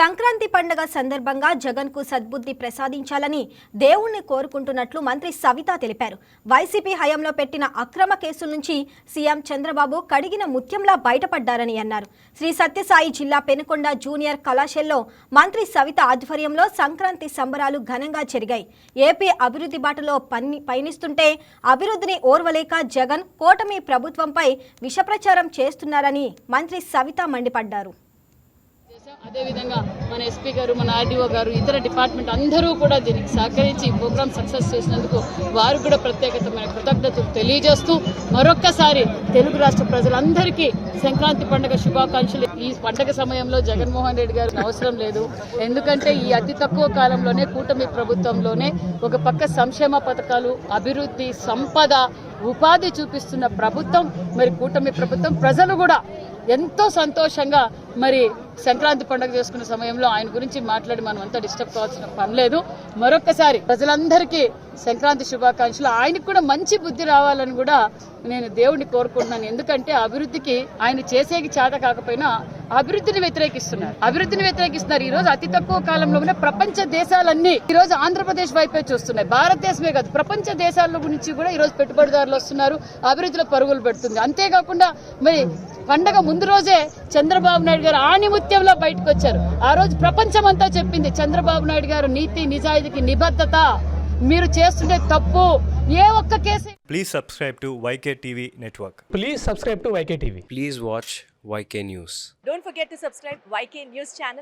సంక్రాంతి పండుగ సందర్భంగా జగన్కు సద్బుద్ధి ప్రసాదించాలని దేవుణ్ణి కోరుకుంటున్నట్లు మంత్రి సవిత తెలిపారు. వైసీపీ హయాంలో పెట్టిన అక్రమ కేసుల నుంచి సీఎం చంద్రబాబు కడిగిన ముత్యంలా బయటపడ్డారని అన్నారు. శ్రీ సత్యసాయి జిల్లా పెనుకొండ జూనియర్ కళాశాలలో మంత్రి సవిత ఆధ్వర్యంలో సంక్రాంతి సంబరాలు ఘనంగా జరిగాయి. ఏపీ అభివృద్ధి బాటలో పని పయనిస్తుంటే అభివృద్ధిని ఓర్వలేక జగన్ కూటమి ప్రభుత్వంపై విషప్రచారం చేస్తున్నారని మంత్రి సవిత మండిపడ్డారు. అదేవిధంగా మన ఎస్పీ గారు మన ఆర్డీఓ గారు ఇతర డిపార్ట్మెంట్ అందరూ కూడా దీనికి సహకరించి ఈ ప్రోగ్రామ్ సక్సెస్ చేసినందుకు వారు కూడా ప్రత్యేకతమైన కృతజ్ఞతలు తెలియజేస్తూ మరొక్కసారి తెలుగు రాష్ట్ర ప్రజలందరికీ సంక్రాంతి పండుగ శుభాకాంక్షలు. ఈ పండుగ సమయంలో జగన్మోహన్ రెడ్డి గారు అవసరం లేదు. ఎందుకంటే ఈ అతి తక్కువ కాలంలోనే కూటమి ప్రభుత్వంలోనే ఒక పక్క సంక్షేమ పథకాలు అభివృద్ధి సంపద ఉపాధి చూపిస్తున్న ప్రభుత్వం మరి కూటమి ప్రభుత్వం ప్రజలు కూడా ఎంతో సంతోషంగా మరి సంక్రాంతి పండుగ చేసుకున్న సమయంలో ఆయన గురించి మాట్లాడి మనం అంతా డిస్టర్బ్ కావాల్సిన పని లేదు. మరొక్కసారి ప్రజలందరికీ సంక్రాంతి శుభాకాంక్షలు. ఆయనకు కూడా మంచి బుద్ధి రావాలని కూడా నేను దేవుడిని కోరుకుంటున్నాను. ఎందుకంటే అభివృద్ధికి ఆయన చేసేకి చేత కాకపోయినా అభివృద్ధిని వ్యతిరేకిస్తున్నారు. అభివృద్ధిని వ్యతిరేకిస్తున్నారు. ఈ రోజు అతి తక్కువ కాలంలోనే ప్రపంచ దేశాలన్నీ ఈ రోజు ఆంధ్రప్రదేశ్ వైపే చూస్తున్నాయి. భారతదేశమే కాదు ప్రపంచ దేశాల గురించి కూడా ఈ రోజు పెట్టుబడిదారులు వస్తున్నారు. అభివృద్ధిలో పరుగులు పెడుతుంది. అంతేకాకుండా మరి పండగ ముందు రోజే చంద్రబాబు నాయుడు గారు ఆణిముత్యంలో బయటకు వచ్చారు. ఆ రోజు ప్రపంచం అంతా చెప్పింది చంద్రబాబు నాయుడు గారు నీతి నిజాయితీకి నిబద్ధత. మీరు చేస్తుండే తప్పు. ఏ ఒక్క case please subscribe to YK TV network please subscribe to YK TV please watch YK news don't forget to subscribe YK news channel